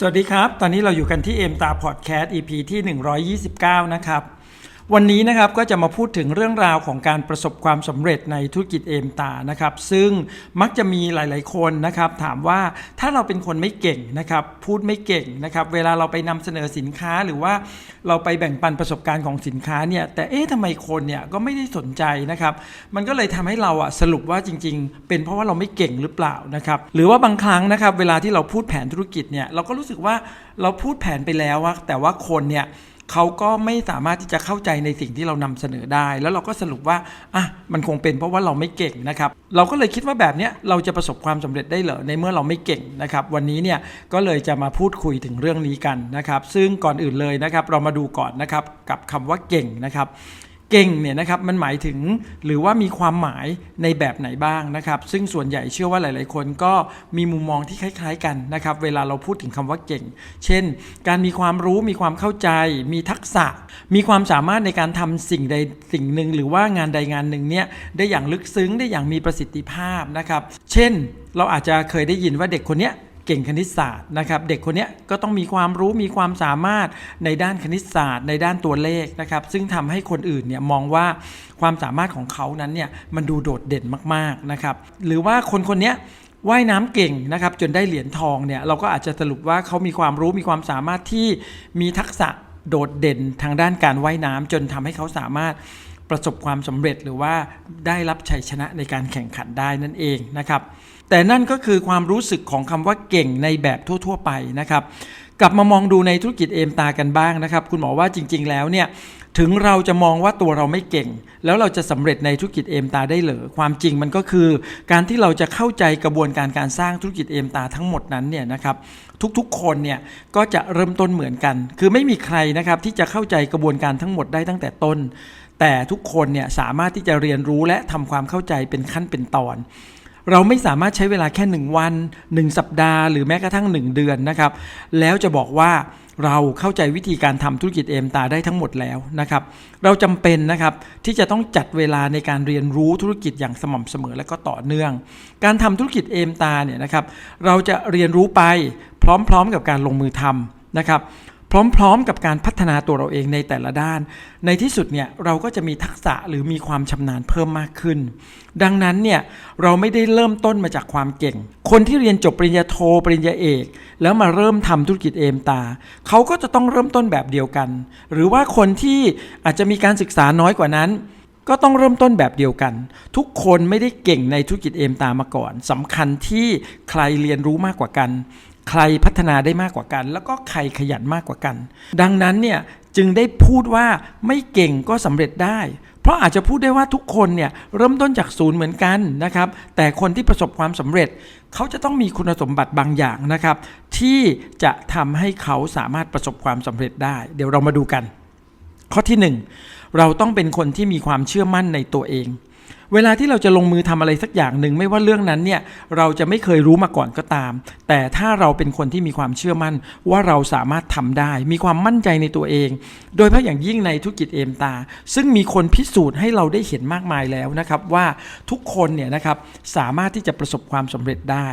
สวัสดีครับ ตอนนี้เราอยู่กันที่เอ็มตาพอดแคสต์ EP ที่ 129 นะครับ วันนี้นะครับก็จะมาพูดถึงเรื่องราวของการประสบความสำเร็จในธุรกิจเอมตานะครับ ซึ่งมักจะมีหลาย ๆ คนนะครับ ถามว่าถ้าเราเป็นคนไม่เก่งนะครับ พูดไม่เก่งนะครับ เวลาเราไปนำเสนอสินค้าหรือว่าเราไปแบ่งปันประสบการณ์ของสินค้าเนี่ย แต่เอ๊ะทำไมคนเนี่ยก็ไม่ได้สนใจนะครับ มันก็เลยทำให้เราอะสรุปว่าจริง ๆ เป็นเพราะว่าเราไม่เก่งหรือเปล่านะครับ หรือว่าบางครั้งนะครับ เวลาที่เราพูดแผนธุรกิจเนี่ย เราก็รู้สึกว่าเราพูดแผนไปแล้วว่าแต่ว่าคนเนี่ย เขาก็ไม่สามารถที่จะเข้าใจในสิ่งที่เรานำเสนอได้ แล้วเราก็สรุปว่าอะมันคงเป็นเพราะว่าเราไม่เก่งนะครับ เราก็เลยคิดว่าแบบเนี้ยเราจะประสบความสำเร็จได้เหรอในเมื่อเราไม่เก่งนะครับ วันนี้เนี่ยก็เลยจะมาพูดคุยถึงเรื่องนี้กันนะครับ ซึ่งก่อนอื่นเลยนะครับ เรามาดูก่อนนะครับกับคำว่าเก่งนะครับ เก่งเนี่ยนะครับมันหมายถึงหรือว่ามีความหมายในแบบไหนบ้างนะครับ ซึ่งส่วนใหญ่เชื่อว่าหลาย ๆ คนก็มีมุมมองที่คล้าย ๆ กันนะครับ เวลาเราพูดถึงคำว่าเก่ง เช่น การมีความรู้มีความเข้าใจ มีทักษะ มีความสามารถในการทำสิ่งใดสิ่งหนึ่ง หรือว่างานใดงานหนึ่งเนี่ยได้อย่างลึกซึ้งได้อย่างมีประสิทธิภาพนะครับ เช่น เราอาจจะเคยได้ยินว่าเด็กคนเนี้ย เก่งคณิตศาสตร์นะครับ เด็กคนนี้ก็ต้องมีความรู้มีความสามารถในด้านคณิตศาสตร์ ในด้านตัวเลขนะครับ ซึ่งทำให้คนอื่นเนี่ยมองว่าความสามารถของเขานั้นเนี่ยมันดูโดดเด่นมากๆนะครับ หรือว่าคนคนนี้ว่ายน้ำเก่งนะครับ จนได้เหรียญทองเนี่ยเราก็อาจจะสรุปว่าเขามีความรู้มีความสามารถที่มีทักษะโดดเด่นทางด้านการว่ายน้ำจนทำให้เขาสามารถประสบความสำเร็จหรือว่าได้รับชัยชนะในการแข่งขันได้นั่นเองนะครับ แต่นั่นก็คือความรู้สึกของคำว่าเก่งในแบบทั่ว ๆ ไปนะครับ กลับมามองดูในธุรกิจเอมตากันบ้างนะครับ คุณหมอว่าจริง ๆ แล้วเนี่ยถึงเราจะมองว่าตัวเราไม่เก่ง แล้วเราจะสำเร็จในธุรกิจเอมตาได้เหรอความจริงมันก็คือ การที่เราจะเข้าใจกระบวนการการสร้างธุรกิจเอมตาทั้งหมดนั้นเนี่ยนะครับทุกๆคนเนี่ยก็จะเริ่มต้นเหมือนกัน คือไม่มีใครนะครับที่จะเข้าใจกระบวนการทั้งหมดได้ตั้งแต่ต้น แต่ทุกคนเนี่ยสามารถที่จะเรียนรู้และทำความเข้าใจเป็นขั้นเป็นตอน เราไม่สามารถใช้เวลาแค่ 1 วัน 1 สัปดาห์ หรือแม้กระทั่ง 1 เดือนนะครับ แล้วจะบอกว่าเราเข้าใจวิธีการทำธุรกิจเอมตาได้ทั้งหมดแล้วนะครับ เราจำเป็นนะครับที่จะต้องจัดเวลาในการเรียนรู้ธุรกิจอย่างสม่ำเสมอและก็ต่อเนื่อง การทำธุรกิจเอมตาเนี่ยนะครับ เราจะเรียนรู้ไปพร้อมๆกับการลงมือทำนะครับ พร้อมๆกับการพัฒนาตัวเราเองในแต่ละด้าน ในที่สุดเนี่ยเราก็จะมีทักษะหรือมีความชำนาญเพิ่มมากขึ้น ดังนั้นเนี่ยเราไม่ได้เริ่มต้นมาจากความเก่ง คนที่เรียนจบปริญญาโทปริญญาเอก แล้วมาเริ่มทำธุรกิจเอมตา เขาก็จะต้องเริ่มต้นแบบเดียวกัน หรือว่าคนที่อาจจะมีการศึกษาน้อยกว่านั้นก็ต้องเริ่มต้นแบบเดียวกัน ทุกคนไม่ได้เก่งในธุรกิจเอมตามาก่อนสำคัญที่ใครเรียนรู้มากกว่ากัน ใครพัฒนาได้มากกว่ากัน แล้วก็ใครขยันมากกว่ากัน ดังนั้นเนี่ยจึงได้พูดว่าไม่เก่งก็สำเร็จได้ เพราะอาจจะพูดได้ว่าทุกคนเนี่ยเริ่มต้นจากศูนย์เหมือนกันนะครับ แต่คนที่ประสบความสำเร็จ เขาจะต้องมีคุณสมบัติบางอย่างนะครับ ที่จะทำให้เขาสามารถประสบความสำเร็จได้ เดี๋ยวเรามาดูกัน ข้อที่ 1 เราต้องเป็นคนที่มีความเชื่อมั่นในตัวเอง เวลาที่เราจะลงมือทำอะไรสักอย่างหนึ่งไม่ว่าเรื่องนั้นเนี่ยเราจะไม่เคยรู้มาก่อนก็ตาม แต่ถ้าเราเป็นคนที่มีความเชื่อมั่นว่าเราสามารถทำได้ มีความมั่นใจในตัวเอง โดยเฉพาะอย่างยิ่งในธุรกิจเอมตา ซึ่งมีคนพิสูจน์ให้เราได้เห็นมากมายแล้วนะครับว่าทุกคนเนี่ยนะครับสามารถที่จะประสบความสำเร็จได้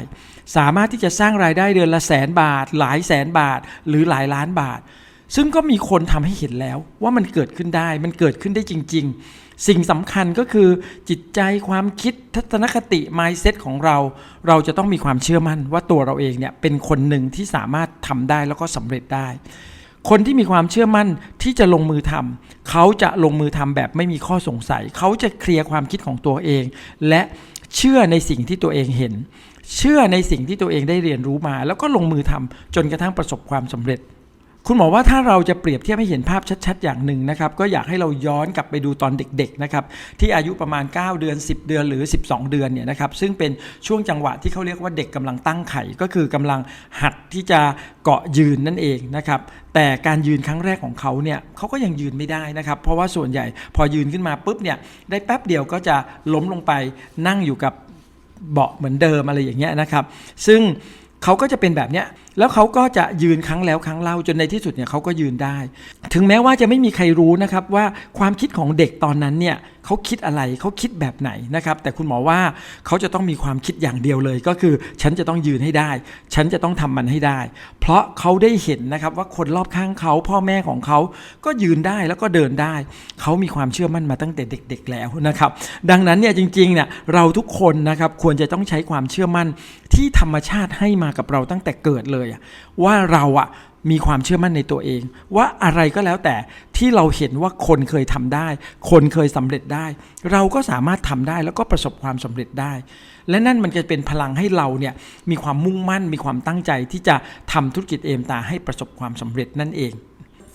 สามารถที่จะสร้างรายได้เดือนละแสนบาท หลายแสนบาท หรือหลายล้านบาทซึ่งก็มีคนทำให้เห็นแล้วว่ามันเกิดขึ้นได้ มันเกิดขึ้นได้จริง ๆ สิ่งสำคัญก็คือจิตใจความคิดทัศนคติ mindset ของเรา เราจะต้องมีความเชื่อมั่นว่าตัวเราเองเนี่ยเป็นคนหนึ่งที่สามารถทำได้แล้วก็สำเร็จได้ คนที่มีความเชื่อมั่นที่จะลงมือทำเขาจะลงมือทำแบบไม่มีข้อสงสัย เขาจะเคลียร์ความคิดของตัวเอง และเชื่อในสิ่งที่ตัวเองเห็น เชื่อในสิ่งที่ตัวเองได้เรียนรู้มา แล้วก็ลงมือทำจนกระทั่งประสบความสำเร็จ คุณหมอว่าถ้าเราจะเปรียบเทียบให้เห็นภาพชัดๆ อย่างหนึ่งนะครับ ก็อยากให้เราย้อนกลับไปดูตอนเด็กๆนะครับที่อายุประมาณ 9 เดือน 10 เดือนหรือ 12 เดือนเนี่ยนะครับซึ่งเป็นช่วงจังหวะที่เขาเรียกว่าเด็กกำลังตั้งไข่ก็คือกำลังหัดที่จะเกาะยืนนั่นเองนะครับแต่การยืนครั้งแรกของเขาเนี่ยเขาก็ยังยืนไม่ได้นะครับ เพราะว่าส่วนใหญ่พอยืนขึ้นมาปุ๊บเนี่ยได้แป๊บเดียวก็จะล้มลงไปนั่งอยู่กับเบาะเหมือนเดิมอะไรอย่างเงี้ยนะครับ ซึ่งเขาก็จะเป็นแบบเนี้ย แล้วเขาก็จะยืนครั้งแล้วครั้งเล่าจนในที่สุดเนี่ยเขาก็ยืนได้ ถึงแม้ว่าจะไม่มีใครรู้นะครับว่าความคิดของเด็กตอนนั้นเนี่ย เขาคิดอะไรเขาคิดแบบไหนนะครับ แต่คุณหมอว่าเขาจะต้องมีความคิดอย่างเดียวเลย ก็คือฉันจะต้องยืนให้ได้ ฉันจะต้องทำมันให้ได้ เพราะเขาได้เห็นนะครับว่าคนรอบข้างเขาพ่อแม่ของเขาก็ยืนได้แล้วก็เดินได้ เขามีความเชื่อมั่นมาตั้งแต่เด็ก ๆ แล้วนะครับ ดังนั้นเนี่ยจริงๆเนี่ยเราทุกคนนะครับควรจะต้องใช้ความเชื่อมั่นที่ธรรมชาติให้มากับเราตั้งแต่เกิดเลยว่าเราอะ มีความเชื่อมั่นในตัวเอง ว่าอะไรก็แล้วแต่ที่เราเห็นว่าคนเคยทำได้ คนเคยสำเร็จได้ เราก็สามารถทำได้แล้วก็ประสบความสำเร็จได้ และนั่นมันจะเป็นพลังให้เราเนี่ยมีความมุ่งมั่น มีความตั้งใจที่จะทำธุรกิจเอมตาให้ประสบความสำเร็จนั่นเอง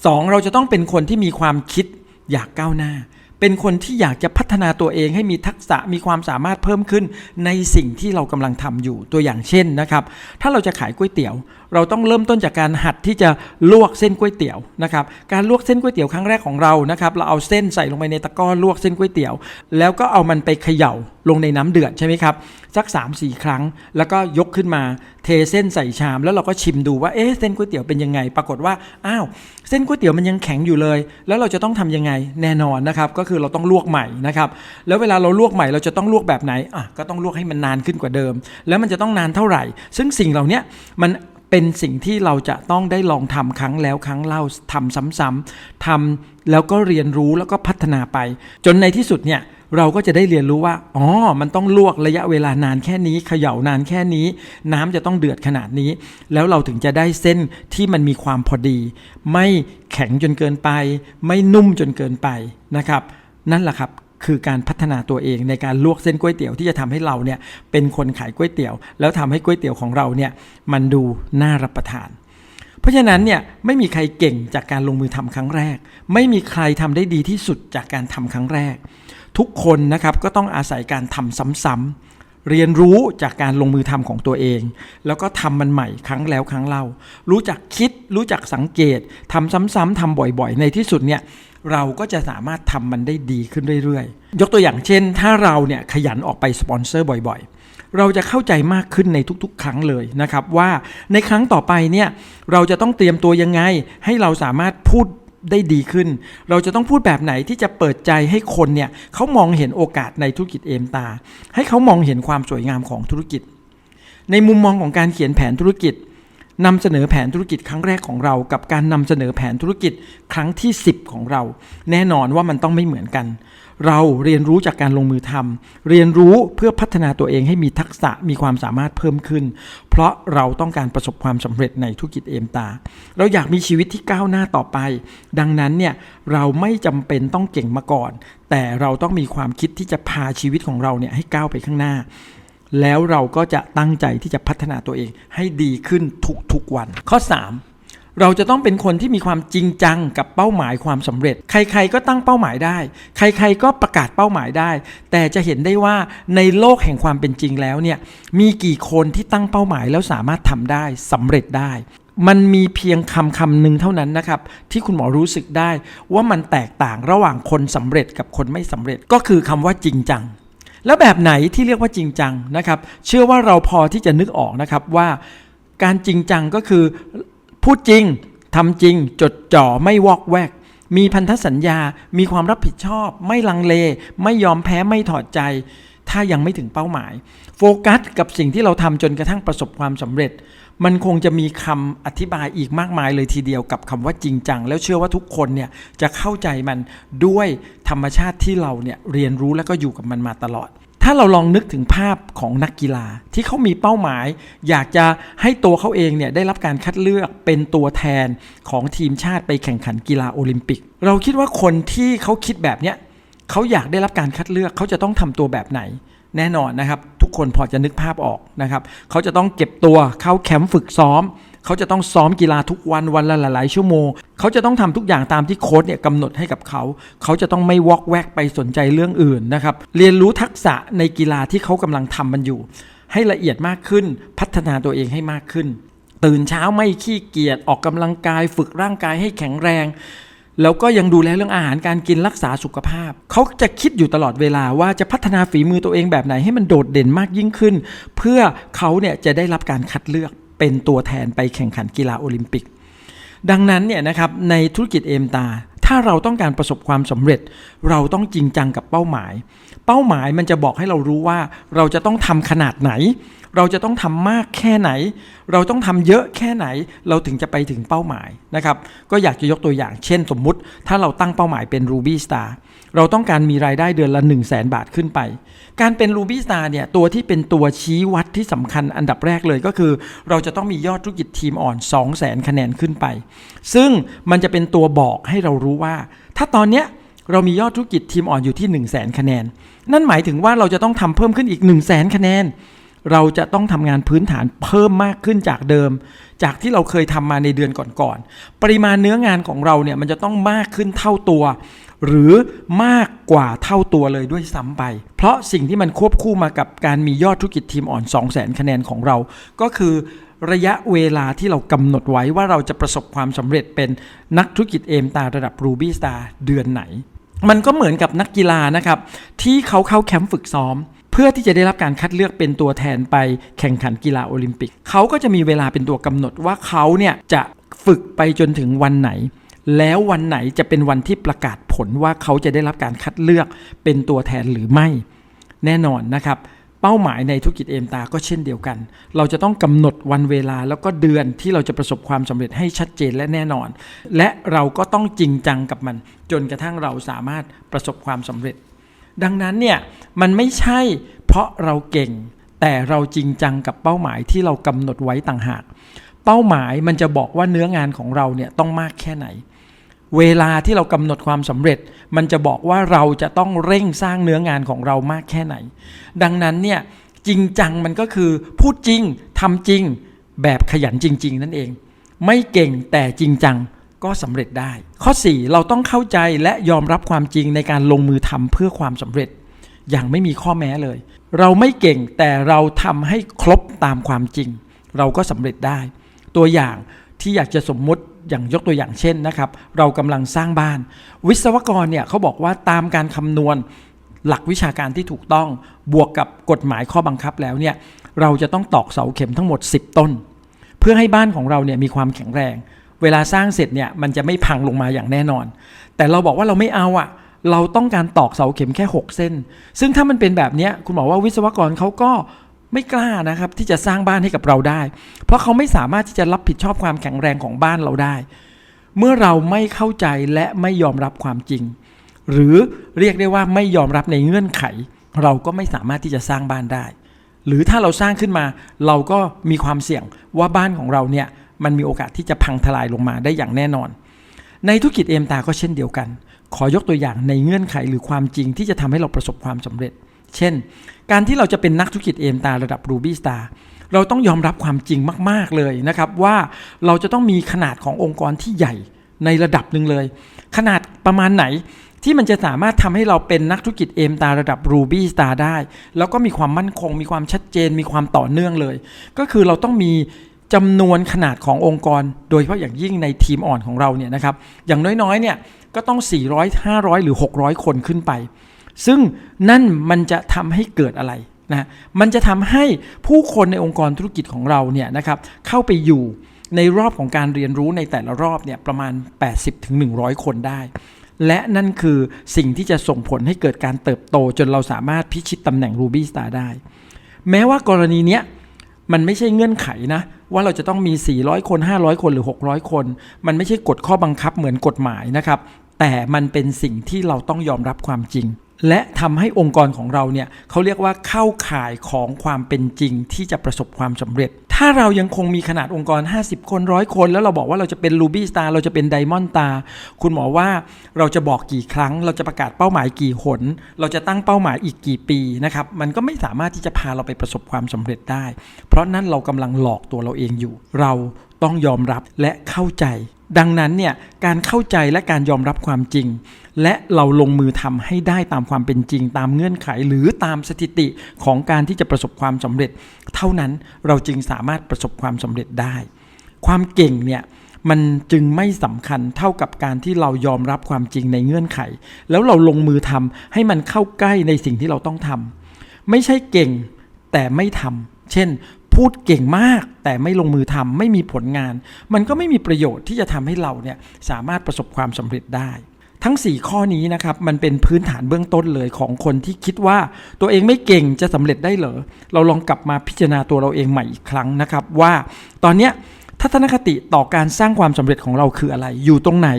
สองเราจะต้องเป็นคนที่มีความคิดอยากก้าวหน้า เป็นคนที่อยากจะพัฒนาตัวเองให้มีทักษะมีความสามารถเพิ่มขึ้นในสิ่งที่เรากำลังทำอยู่ตัวอย่างเช่นนะครับ ถ้าเราจะขายก๋วยเตี๋ยวเราต้องเริ่มต้นจากการหัดที่จะลวกเส้นก๋วยเตี๋ยวนะครับ การลวกเส้นก๋วยเตี๋ยวครั้งแรกของเรานะครับ เราเอาเส้นใส่ลงไปในตะกร้อลวกเส้นก๋วยเตี๋ยว แล้วก็เอามันไปเขย่าลงในน้ำเดือดใช่ไหมครับ สัก 3-4 ครั้ง แล้วก็ยกขึ้นมาเทเส้นใส่ชาม แล้วเราก็ชิมดูว่าเอ๊ะเส้นก๋วยเตี๋ยวเป็นยังไง ปรากฏว่าอ้าวเส้นก๋วยเตี๋ยวมันยังแข็งอยู่เลย แล้วเราจะต้องทำยังไงแน่นอนนะครับก็คือเราต้องลวกใหม่นะครับแล้วเวลาเราลวกใหม่เราจะต้องลวกแบบไหนอะก็ต้องลวกให้มันนานขึ้นกว่าเดิม แล้วมันจะต้องนานเท่าไหร่ ซึ่งสิ่งเหล่านี้มัน เป็นสิ่งที่เราจะต้องได้ลองทำครั้งแล้วครั้งเล่าทำซ้ำๆทำแล้วก็เรียนรู้แล้วก็พัฒนาไป จนในที่สุดเนี่ยเราก็จะได้เรียนรู้ว่า อ๋อ มันต้องลวกระยะเวลานานแค่นี้เขย่านานแค่นี้ น้ำจะต้องเดือดขนาดนี้ แล้วเราถึงจะได้เส้นที่มันมีความพอดี ไม่แข็งจนเกินไป ไม่นุ่มจนเกินไปนะครับ นั่นแหละครับ คือการพัฒนาตัวเองในการลวกเส้นก๋วยเตี๋ยวที่จะทำให้เราเนี่ยเป็นคนขายก๋วยเตี๋ยว แล้วทำให้ก๋วยเตี๋ยวของเราเนี่ยมันดูน่ารับประทาน เพราะฉะนั้นเนี่ยไม่มีใครเก่งจากการลงมือทำครั้งแรก ไม่มีใครทำได้ดีที่สุดจากการทำครั้งแรก ทุกคนนะครับก็ต้องอาศัยการทำซ้ำๆเรียนรู้จากการลงมือทำของตัวเอง แล้วก็ทำมันใหม่ครั้งแล้วครั้งเล่า รู้จักคิดรู้จักสังเกตทำซ้ำๆทำบ่อยๆ ในที่สุดเนี่ย เราก็จะสามารถทำมันได้ดีขึ้นเรื่อยๆ ยกตัวอย่างเช่น ถ้าเราเนี่ยขยันออกไปสปอนเซอร์บ่อยๆ เราจะเข้าใจมากขึ้นในทุกๆ ครั้งเลยนะครับ ว่าในครั้งต่อไปเนี่ยเราจะต้องเตรียมตัวยังไง ให้เราสามารถพูดได้ดีขึ้น เราจะต้องพูดแบบไหนที่จะเปิดใจให้คนเนี่ยเขามองเห็นโอกาสในธุรกิจเอมตา ให้เขามองเห็นความสวยงามของธุรกิจ ในมุมมองของการเขียนแผนธุรกิจ นำเสนอแผนธุรกิจครั้งแรกของเรา กับการนำเสนอแผนธุรกิจครั้งที่ 10 ของเรา แน่นอนว่ามันต้องไม่เหมือนกัน เราเรียนรู้จากการลงมือทำเรียนรู้เพื่อพัฒนาตัวเองให้มีทักษะมีความสามารถเพิ่มขึ้น เพราะเราต้องการประสบความสำเร็จในธุรกิจเอมตา เราอยากมีชีวิตที่ก้าวหน้าต่อไป ดังนั้นเนี่ยเราไม่จำเป็นต้องเก่งมาก่อน แต่เราต้องมีความคิดที่จะพาชีวิตของเราเนี่ยให้ก้าวไปข้างหน้า แล้วเราก็จะตั้งใจที่จะพัฒนาตัวเองให้ดีขึ้นทุกๆวัน ข้อ 3 เราจะต้องเป็นคนที่มีความจริงจังกับเป้าหมายความสำเร็จ ใครๆก็ตั้งเป้าหมายได้ ใครๆก็ประกาศเป้าหมายได้ แต่จะเห็นได้ว่าในโลกแห่งความเป็นจริงแล้วเนี่ยมีกี่คนที่ตั้งเป้าหมายแล้วสามารถทำได้สำเร็จได้มันมีเพียงคำคำหนึ่งเท่านั้นนะครับ ที่คุณหมอรู้สึกได้ว่ามันแตกต่างระหว่างคนสำเร็จกับคนไม่สำเร็จก็คือคำว่าจริงจัง แล้วแบบไหนที่เรียกว่าจริงจังนะครับ เชื่อว่าเราพอที่จะนึกออกนะครับว่าการจริงจังก็คือพูดจริงทำจริงจดจ่อไม่วอกแวก มีพันธสัญญา มีความรับผิดชอบ ไม่ลังเล ไม่ยอมแพ้ไม่ถอดใจ ถ้ายังไม่ถึงเป้าหมาย โฟกัสกับสิ่งที่เราทำจนกระทั่งประสบความสำเร็จ มันคงจะมีคำอธิบายอีกมากมายเลยทีเดียวกับคำว่าจริงจัง แล้วเชื่อว่าทุกคนเนี่ยจะเข้าใจมันด้วยธรรมชาติที่เราเนี่ยเรียนรู้แล้วก็อยู่กับมันมาตลอด ถ้าเราลองนึกถึงภาพของนักกีฬาที่เขามีเป้าหมาย อยากจะให้ตัวเขาเองเนี่ยได้รับการคัดเลือกเป็นตัวแทนของทีมชาติไปแข่งขันกีฬาโอลิมปิก เราคิดว่าคนที่เขาคิดแบบเนี้ยเขาอยากได้รับการคัดเลือกเขาจะต้องทำตัวแบบไหน แน่นอนนะครับ ทุกคนพอจะนึกภาพออกนะครับ เขาจะต้องเก็บตัวเข้าแคมป์ฝึกซ้อม เขาจะต้องซ้อมกีฬาทุกวันวันละหลาย ๆ ชั่วโมง เขาจะต้องทำทุกอย่างตามที่โค้ชเนี่ยกำหนดให้กับเขา เขาจะต้องไม่วอกแวกไปสนใจเรื่องอื่นนะครับ เรียนรู้ทักษะในกีฬาที่เขากำลังทำมันอยู่ ให้ละเอียดมากขึ้น พัฒนาตัวเองให้มากขึ้น ตื่นเช้าไม่ขี้เกียจออกกำลังกาย ฝึกร่างกายให้แข็งแรง แล้วก็ยังดูแลเรื่องอาหารการกินรักษาสุขภาพ เขาจะคิดอยู่ตลอดเวลาว่าจะพัฒนาฝีมือตัวเองแบบไหนให้มันโดดเด่นมากยิ่งขึ้น เพื่อเขาเนี่ยจะได้รับการคัดเลือกเป็นตัวแทนไปแข่งขันกีฬาโอลิมปิก ดังนั้นเนี่ยนะครับในธุรกิจเอมตา ถ้าเราต้องการประสบความสำเร็จ เราต้องจริงจังกับเป้าหมาย เป้าหมายมันจะบอกให้เรารู้ว่าเราจะต้องทำขนาดไหน เราจะต้องทำมากแค่ไหน เราต้องทำเยอะแค่ไหน เราถึงจะไปถึงเป้าหมายนะครับก็อยากจะยกตัวอย่างเช่นสมมุติ ถ้าเราตั้งเป้าหมายเป็น Ruby Star เราต้องการมีรายได้เดือนละ 1 0 0 0 0แบาทขึ้นไป การเป็น Ruby Star เนี่ยตัวที่เป็นตัวชี้วัดที่สำคัญอันดับแรกเลยก็คือ เราจะต้องมียอดธุรกิจทีมอ่อน 2 0 0 0 0 0คะแนนขึ้นไป ซึ่งมันจะเป็นตัวบอกให้เรารู้ว่า ถ้าตอนเนี้ยเรามียอดธุรกิจทีมอ่อนอยู่ที่ 1 0 0 0 0แคะแนน นั่นหมายถึงว่าเราจะต้องทำเพิ่มขึ้นอีก 1 0 0 0 0แคะแนน เราจะต้องทำงานพื้นฐานเพิ่มมากขึ้นจากเดิม จากที่เราเคยทำมาในเดือนก่อนๆ ปริมาณเนื้องานของเราเนี่ยมันจะต้องมากขึ้นเท่าตัว หรือมากกว่าเท่าตัวเลยด้วยซ้ำไป เพราะสิ่งที่มันควบคู่มากับการมียอดธุรกิจทีมอ่อน 2 0 0 0 0 0คะแนนของเรา ก็คือระยะเวลาที่เรากำหนดไว้ว่าเราจะประสบความสำเร็จเป็นนักธุรกิจเอมตาระดับ Ruby Star เดือนไหน มันก็เหมือนกับนักกีฬานะครับที่เขาเข้าแคมป์ฝึกซ้อมเพื่อที่จะได้รับการคัดเลือกเป็นตัวแทนไปแข่งขันกีฬาโอลิมปิก เขาก็จะมีเวลาเป็นตัวกำหนดว่าเขาเนี่ยจะฝึกไปจนถึงวันไหน แล้ววันไหนจะเป็นวันที่ประกาศผลว่าเขาจะได้รับการคัดเลือกเป็นตัวแทนหรือไม่ แน่นอนนะครับเป้าหมายในธุรกิจเอมตาก็เช่นเดียวกัน เราจะต้องกำหนดวันเวลาแล้วก็เดือนที่เราจะประสบความสำเร็จให้ชัดเจนและแน่นอน และเราก็ต้องจริงจังกับมัน จนกระทั่งเราสามารถประสบความสำเร็จ ดังนั้นเนี่ยมันไม่ใช่เพราะเราเก่ง แต่เราจริงจังกับเป้าหมายที่เรากำหนดไว้ต่างหาก เป้าหมายมันจะบอกว่าเนื้องานของเราเนี่ยต้องมากแค่ไหน เวลาที่เรากำหนดความสำเร็จ มันจะบอกว่าเราจะต้องเร่งสร้างเนื้องานของเรามากแค่ไหน ดังนั้นเนี่ยจริงจังมันก็คือพูดจริงทำจริงแบบขยันจริง ๆ นั่นเอง ไม่เก่งแต่จริงจังก็สำเร็จได้ ข้อ 4 เราต้องเข้าใจและยอมรับความจริงในการลงมือทำเพื่อความสำเร็จ อย่างไม่มีข้อแม้เลย เราไม่เก่งแต่เราทำให้ครบตามความจริง เราก็สำเร็จได้ ตัวอย่าง ที่อยากจะสมมุติอย่างยกตัวอย่างเช่นนะครับ เรากำลังสร้างบ้าน วิศวกรเนี่ยเขาบอกว่าตามการคำนวณหลักวิชาการที่ถูกต้องบวกกับกฎหมายข้อบังคับแล้วเนี่ยเราจะต้องตอกเสาเข็มทั้งหมด 10 ต้น เพื่อให้บ้านของเราเนี่ยมีความแข็งแรง เวลาสร้างเสร็จเนี่ยมันจะไม่พังลงมาอย่างแน่นอน แต่เราบอกว่าเราไม่เอาอะเราต้องการตอกเสาเข็มแค่ 6 เส้น ซึ่งถ้ามันเป็นแบบนี้คุณบอกว่าวิศวกรเขาก็ ไม่กล้านะครับที่จะสร้างบ้านให้กับเราได้ เพราะเขาไม่สามารถที่จะรับผิดชอบความแข็งแรงของบ้านเราได้ เมื่อเราไม่เข้าใจและไม่ยอมรับความจริง หรือเรียกได้ว่าไม่ยอมรับในเงื่อนไข เราก็ไม่สามารถที่จะสร้างบ้านได้ หรือถ้าเราสร้างขึ้นมา เราก็มีความเสี่ยงว่าบ้านของเราเนี่ยมันมีโอกาสที่จะพังทลายลงมาได้อย่างแน่นอน ในธุรกิจเอมตาก็เช่นเดียวกัน ขอยกตัวอย่างในเงื่อนไขหรือความจริงที่จะทำให้เราประสบความสำเร็จ เช่น การที่เราจะเป็นนักธุรกิจเอมตาระดับ Ruby Star เราต้องยอมรับความจริงมาก ๆ เลยนะครับว่าเราจะต้องมีขนาดขององค์กรที่ใหญ่ในระดับหนึ่งเลย ขนาดประมาณไหนที่มันจะสามารถทำให้เราเป็นนักธุรกิจเอมตาระดับ Ruby Star ได้ แล้วก็มีความมั่นคง มีความชัดเจน มีความต่อเนื่องเลย ก็คือเราต้องมีจำนวนขนาดขององค์กร โดยเฉพาะอย่างยิ่งในทีมอ่อนของเราเนี่ยนะครับอย่างน้อยๆเนี่ยก็ต้อง 400 500 หรือ 600 คนขึ้นไป ซึ่งนั่นมันจะทำให้เกิดอะไรนะมันจะทำให้ผู้คนในองค์กรธุรกิจของเราเนี่ยนะครับเข้าไปอยู่ในรอบของการเรียนรู้ในแต่ละรอบเนี่ยประมาณ 80-100 คนได้ และนั่นคือสิ่งที่จะส่งผลให้เกิดการเติบโตจนเราสามารถพิชิตตำแหน่ง Ruby Star ได้ แม้ว่ากรณีเนี้ยมันไม่ใช่เงื่อนไขนะ ว่าเราจะต้องมี 400 คน 500 คนหรือ 600 คน มันไม่ใช่กฎข้อบังคับเหมือนกฎหมายนะครับ แต่มันเป็นสิ่งที่เราต้องยอมรับความจริง และทำให้องค์กรของเราเนี่ยเขาเรียกว่าเข้าข่ายของความเป็นจริงที่จะประสบความสำเร็จ ถ้าเรายังคงมีขนาดองค์กร 50 คนร้อยคน แล้วเราบอกว่าเราจะเป็น Ruby Star เราจะเป็น Diamond Star คุณหมอว่าเราจะบอกกี่ครั้ง เราจะประกาศเป้าหมายกี่หน เราจะตั้งเป้าหมายอีกกี่ปีนะครับมันก็ไม่สามารถที่จะพาเราไปประสบความสำเร็จได้ เพราะนั่นเรากำลังหลอกตัวเราเองอยู่ เราต้องยอมรับและเข้าใจ ดังนั้นเนี่ยการเข้าใจและการยอมรับความจริง และเราลงมือทำให้ได้ตามความเป็นจริง ตามเงื่อนไขหรือตามสถิติของการที่จะประสบความสำเร็จ เท่านั้นเราจึงสามารถประสบความสำเร็จได้ ความเก่งเนี่ยมันจึงไม่สำคัญเท่ากับการที่เรายอมรับความจริงในเงื่อนไข แล้วเราลงมือทำให้มันเข้าใกล้ในสิ่งที่เราต้องทำไม่ใช่เก่งแต่ไม่ทำเช่น พูดเก่งมาก แต่ไม่ลงมือทำไม่มีผลงาน มันก็ไม่มีประโยชน์ที่จะทำให้เราเนี่ยสามารถประสบความสำเร็จได้ ทั้ง 4 ข้อนี้นะครับมันเป็นพื้นฐานเบื้องต้นเลยของคนที่คิดว่าตัวเองไม่เก่งจะสำเร็จได้เหรอเราลองกลับมาพิจารณาตัวเราเองใหม่อีกครั้งนะครับ ว่าตอนเนี้ย ทัศนคติต่อการสร้างความสำเร็จของเราคืออะไร อยู่ตรงไหน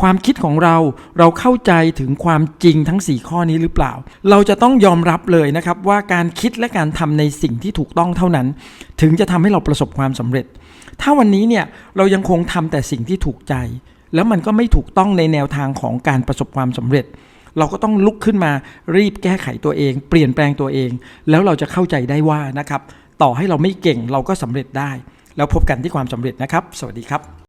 ความคิดของเรา เราเข้าใจถึงความจริงทั้ง 4 ข้อนี้หรือเปล่า เราจะต้องยอมรับเลยนะครับว่าการคิดและการทำในสิ่งที่ถูกต้องเท่านั้น ถึงจะทำให้เราประสบความสำเร็จ ถ้าวันนี้เนี่ยเรายังคงทำแต่สิ่งที่ถูกใจ แล้วมันก็ไม่ถูกต้องในแนวทางของการประสบความสำเร็จ เราก็ต้องลุกขึ้นมารีบแก้ไขตัวเอง เปลี่ยนแปลงตัวเอง แล้วเราจะเข้าใจได้ว่านะครับต่อให้เราไม่เก่งเราก็สำเร็จได้ แล้วพบกันที่ความสำเร็จนะครับ สวัสดีครับ